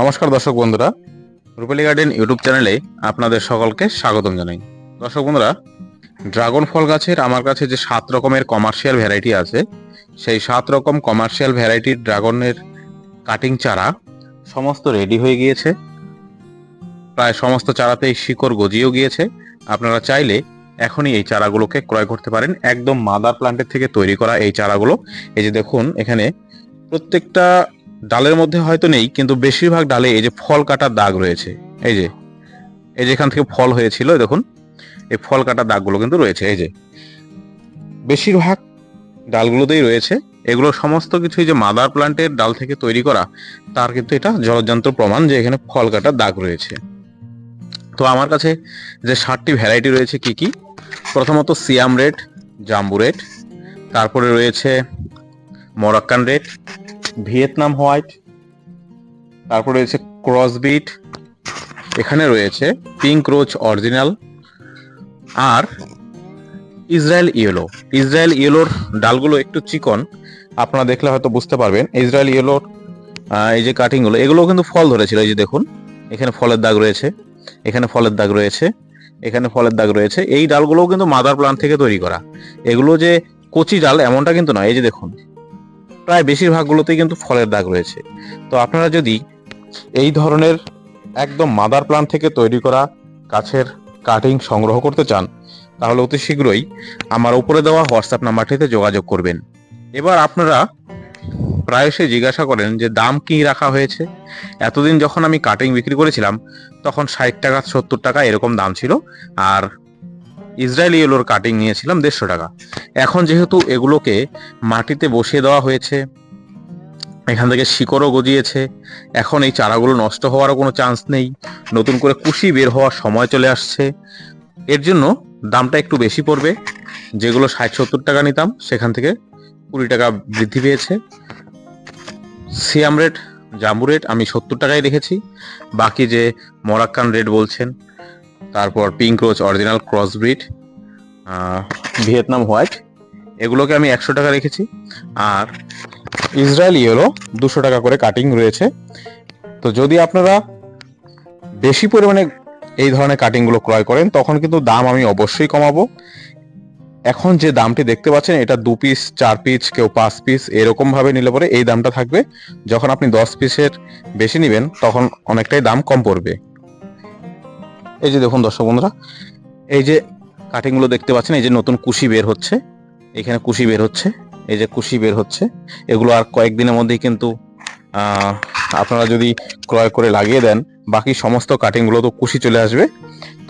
নমস্কার দর্শক বন্ধুরা, রূপালী গার্ডেন ইউটিউব চ্যানেলে আপনাদের সকলকে স্বাগতম জানাই। দর্শক বন্ধুরা, ড্রাগন ফল গাছের আমার কাছে যে সাত রকমের কমার্শিয়াল ভ্যারাইটি আছে, সেই সাত রকম কমার্শিয়াল ভ্যারাইটির ড্রাগনের কাটিং চারা সমস্ত রেডি হয়ে গিয়েছে। প্রায় সমস্ত চারাতেই শিকড় গজিয়েও গিয়েছে। আপনারা চাইলে এখনই এই চারাগুলোকে ক্রয় করতে পারেন। একদম মাদার প্লান্টের থেকে তৈরি করা এই চারাগুলো। এই যে দেখুন, এখানে প্রত্যেকটা ডালের মধ্যে হয়তো নেই, কিন্তু বেশিরভাগ ডালে এই যে ফল কাটার দাগ রয়েছে। এই যে এই যে এখান থেকে ফল হয়েছিল দেখুন, এই ফল কাটার দাগগুলো কিন্তু রয়েছে, এই যে। বেশিরভাগ ডালগুলোতেই রয়েছে। এগুলো সমস্ত কিছুই যে মাদার প্লান্টের ডাল থেকে তৈরি করা, তার কিন্তু এটা জলযন্ত্র প্রমাণ যে এখানে ফল কাটার দাগ রয়েছে। তো আমার কাছে যে ষাটটি ভ্যারাইটি রয়েছে কি কি? প্রথমত সিয়াম রেড জাম্বু রেড তারপরে রয়েছে মরাক্কান রেড ভিয়েতনাম হোয়াইট, তারপর রয়েছে ক্রসবিট, এখানে রয়েছে পিঙ্ক রোজ অরিজিনাল আর ইসরায়েল ইয়েলো। ইসরায়েল ইয়েলোর ডালগুলো একটু চিকন, আপনারা দেখলে হয়তো বুঝতে পারবেন। ইসরায়েল ইয়েলোর এই যে কাটিংগুলো এগুলো কিন্তু ফল ধরেছিল, এই যে দেখুন, এখানে ফলের দাগ রয়েছে, এখানে ফলের দাগ রয়েছে, এখানে ফলের দাগ রয়েছে। এই ডালগুলোও কিন্তু মাদার প্লান্ট থেকে তৈরি করা। এগুলো যে কচি ডাল, এমনটা কিন্তু নয়, এই যে দেখুন প্রায় বেশিরভাগগুলোতেই কিন্তু ফলের দাগ রয়েছে। তো আপনারা যদি এই ধরনের একদম মাদার প্লান্ট থেকে তৈরি করা গাছের কাটিং সংগ্রহ করতে চান, তাহলে অতি শীঘ্রই আমার উপরে দেওয়া হোয়াটসঅ্যাপ নাম্বারটিতে যোগাযোগ করবেন। এবার আপনারা প্রায়শই জিজ্ঞাসা করেন যে দাম কি রাখা হয়েছে? এতদিন যখন আমি কাটিং বিক্রি করেছিলাম, তখন ষাট টাকা, সত্তর টাকা এরকম দাম ছিল। আর ইসরায়েলি এলোর কাটিং নিয়েছিলাম দেড়শো টাকা। এখন যেহেতু এগুলোকে মাটিতে বসিয়ে দেওয়া হয়েছে, এখান থেকে শিকড়ও গজিয়েছে, এখন এই চারাগুলো নষ্ট হওয়ারও কোনো চান্স নেই, নতুন করে কুশি বের হওয়ার সময় চলে আসছে। এর জন্য দামটা একটু বেশি পড়বে, যেগুলো ষাট সত্তর টাকা নিতাম, সেখান থেকে কুড়ি টাকা বৃদ্ধি পেয়েছে। সিয়াম রেট, জাম্বু রেট আমি সত্তর টাকায় রেখেছি বাকি যে মরাক্কান রেট বলছেন তারপর pink rose original cross breed Vietnam white এগুলোকে আমি একশো টাকা রেখেছি। আর ইসরায়েল ইয়েলো দুশো টাকা করে কাটিং রয়েছে। তো যদি আপনারা বেশি পরিমাণে এই ধরনের কাটিংগুলো ক্রয় করেন, তখন কিন্তু দাম আমি অবশ্যই কমাবো। এখন যে দামটি দেখতে পাচ্ছেন, এটা দু পিস চার পিস কেউ পাঁচ পিস এরকম ভাবে নিলে পরে এই দামটা থাকবে। যখন আপনি দশ পিসের বেশি নেবেন, তখন অনেকটাই দাম কম পড়বে। এই যে দেখুন দর্শক বন্ধুরা, এই যে কাটিংগুলো দেখতে পাচ্ছেন, এই যে নতুন কুশি বের হচ্ছে, এখানে কুশি বের হচ্ছে, এই যে কুশি বের হচ্ছে, এগুলো আর কয়েকদিনের মধ্যেই কিন্তু আপনারা যদি ক্রয় করে লাগিয়ে দেন, বাকি সমস্ত কাটিংগুলো তো কুশি চলে আসবে।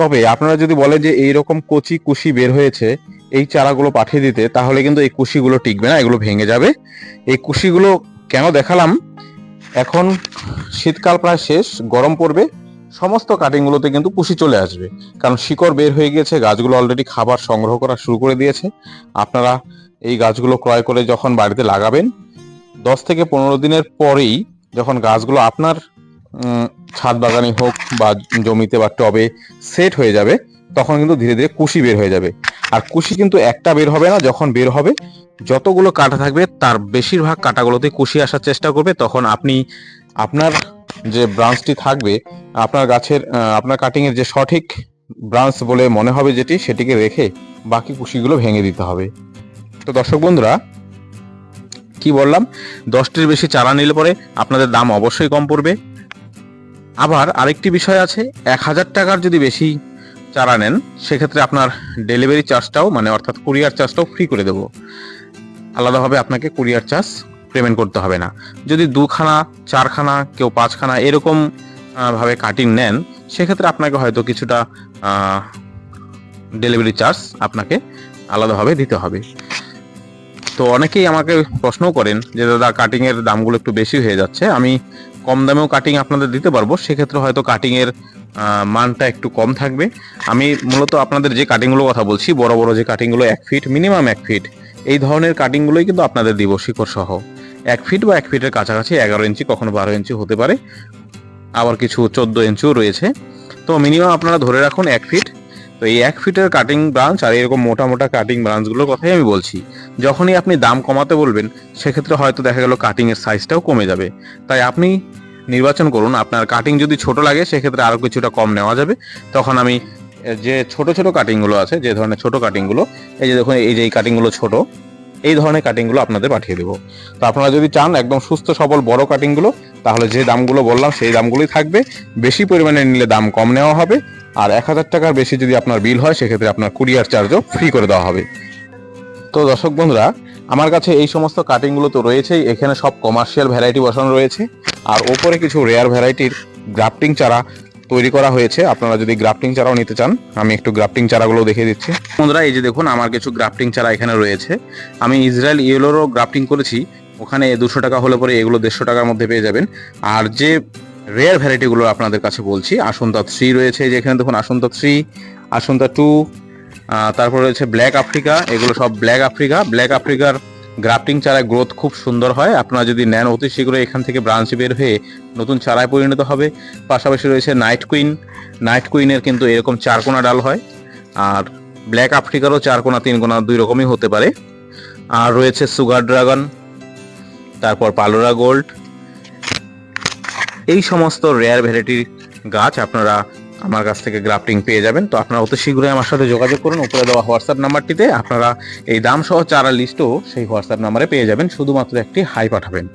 তবে আপনারা যদি বলেন যে এই রকম কচি কুশি বের হয়েছে, এই চারাগুলো পাঠিয়ে দিতে, তাহলে কিন্তু এই কুশিগুলো টিকবে না, এগুলো ভেঙে যাবে। এই কুশিগুলো কেন দেখালাম? এখন শীতকাল প্রায় শেষ, গরম পড়বে সমস্ত কাটিংগুলোতে কিন্তু কুশি চলে আসবে। কারণ শিকড় বের হয়ে গিয়েছে, গাছগুলো অলরেডি খাবার সংগ্রহ করা শুরু করে দিয়েছে। আপনারা এই গাছগুলো ক্রয় করে যখন বাড়িতে লাগাবেন, দশ থেকে পনেরো দিনের পরেই যখন গাছগুলো আপনার ছাদ বাগানে হোক বা জমিতে বা টবে সেট হয়ে যাবে, তখন কিন্তু ধীরে ধীরে কুশি বের হয়ে যাবে। আর কুশি কিন্তু একটা বের হবে না, যখন বের হবে, যতগুলো কাটা থাকবে, তার বেশিরভাগ কাটাগুলোতে কুশি আসার চেষ্টা করবে। তখন আপনি আপনার যে ব্রাঞ্চটি থাকবে, আপনার গাছের আপনার কাটিং এর যে সঠিক ব্রাঞ্চ বলে মনে হবে যেটি, সেটিকে রেখে বাকি কুশিগুলো ভেঙে দিতে হবে। তো দর্শক বন্ধুরা, কি বললাম? দশটির বেশি চারা নিলে পরে আপনাদের দাম অবশ্যই কম পড়বে। আবার আরেকটি বিষয় আছে, এক হাজার টাকার যদি বেশি চারা নেন, সেক্ষেত্রে আপনার ডেলিভারি চার্জটাও মানে অর্থাৎ কুরিয়ার চার্জটাও ফ্রি করে দেবো। আলাদাভাবে আপনাকে কুরিয়ার চার্জ পেমেন্ট করতে হবে না। যদি দুখানা, চারখানা, কেউ পাঁচখানা এরকম ভাবে কাটিং নেন, সেক্ষেত্রে আপনাকে হয়তো কিছুটা ডেলিভারি চার্জ আপনাকে আলাদাভাবে দিতে হবে। তো অনেকেই আমাকে প্রশ্নও করেন যে, দাদা কাটিংয়ের দামগুলো একটু বেশি হয়ে যাচ্ছে, আমি কম দামেও কাটিং আপনাদের দিতে পারব, সেক্ষেত্রে হয়তো কাটিংয়ের মানটা একটু কম থাকবে। আমি মূলত আপনাদের যে কাটিংগুলো কথা বলছি, বড় বড় যে কাটিংগুলো এক ফিট মিনিমাম এক ফিট এই ধরনের কাটিংগুলোই কিন্তু আপনাদের দিব শিকড় সহ এক ফিট বা এক ফিটের কাছাকাছি এগারো ইঞ্চি কখনো বারো ইঞ্চি হতে পারে। আবার কিছু চোদ্দ ইঞ্চিও রয়েছে। তো মিনিমাম আপনারা ধরে রাখুন এক ফিট তো এই এক ফিটের কাটিং ব্রাঞ্চ আর এরকম মোটা মোটা কাটিং ব্রাঞ্চগুলোর কথাই আমি বলছি। যখনই আপনি দাম কমাতে বলবেন, সেক্ষেত্রে হয়তো দেখা গেল কাটিংয়ের সাইজটাও কমে যাবে। তাই আপনি নির্বাচন করুন, আপনার কাটিং যদি ছোট লাগে, সেক্ষেত্রে আরও কিছুটা কম নেওয়া যাবে। তখন আমি, যে ছোট ছোট কাটিংগুলো আছে, যে ধরনের ছোট কাটিংগুলো এই যে দেখুন, এই যে এই কাটিংগুলো ছোট এই ধরনের কাটিংগুলো আপনাদের পাঠিয়ে দেবো। তো আপনারা যদি চান একদম সুস্থ, সবল, বড় কাটিংগুলো তাহলে যে দামগুলো বললাম সেই দামগুলোই থাকবে। বেশি পরিমাণে নিলে দাম কম নেওয়া হবে। আর এক হাজার টাকার বেশি যদি আপনার বিল হয়, সেক্ষেত্রে আপনার কুরিয়ার চার্জও ফ্রি করে দেওয়া হবে। তো দর্শক বন্ধুরা, আমার কাছে এই সমস্ত কাটিংগুলো তো রয়েছেই। এখানে সব কমার্শিয়াল ভ্যারাইটি বসানো রয়েছে। আর ওপরে কিছু রেয়ার ভ্যারাইটির গ্রাফটিং চারা তৈরি করা হয়েছে। আপনারা যদি গ্রাফটিং চারাও নিতে চান, আমি একটু গ্রাফটিং চারাগুলো দেখিয়ে দিচ্ছি। বন্ধুরা, এই যে দেখুন, আমার কিছু গ্রাফটিং চারা এখানে রয়েছে। আমি ইসরায়েল ইয়েলোরও গ্রাফটিং করেছি। ওখানে দুশো টাকা হলে পরে এগুলো দেড়শো টাকার মধ্যে পেয়ে যাবেন। আর যে রেয়ার ভ্যারাইটিগুলো আপনাদের কাছে বলছি, আসন্তা থ্রি রয়েছে। এই যে এখানে দেখুন, আসন্তা থ্রি আসন্তা টু তারপর রয়েছে ব্ল্যাক আফ্রিকা এগুলো সব ব্ল্যাক আফ্রিকা ব্ল্যাক আফ্রিকার গ্রাফটিং চারায় গ্রোথ খুব সুন্দর হয়। আপনারা যদি নেন, অতি শীঘ্রই এখান থেকে ব্রাঞ্চ বের হয়ে নতুন চারায় পরিণত হবে। পাশাপাশি রয়েছে নাইট কুইন। নাইট কুইনের কিন্তু এরকম চার কোনা ডাল হয়। আর ব্ল্যাক আফ্রিকারও চার কোনা তিন কোনা দুই রকমই হতে পারে। আর রয়েছে সুগার ড্রাগন, তারপর পালোরা গোল্ড। এই সমস্ত রেয়ার ভ্যারাইটির গাছ আপনারা আমার কাছ থেকে গ্রাফটিং পেয়ে যাবেন। তো আপনারা অতি শীঘ্রই আমার সাথে যোগাযোগ করুন। উপরে দেওয়া হোয়াটসঅ্যাপ নাম্বারটিতে আপনারা এই দাম সহ চারা লিস্টও সেই হোয়াটসঅ্যাপ নাম্বারে পেয়ে যাবেন। শুধুমাত্র একটি হাই পাঠাবেন।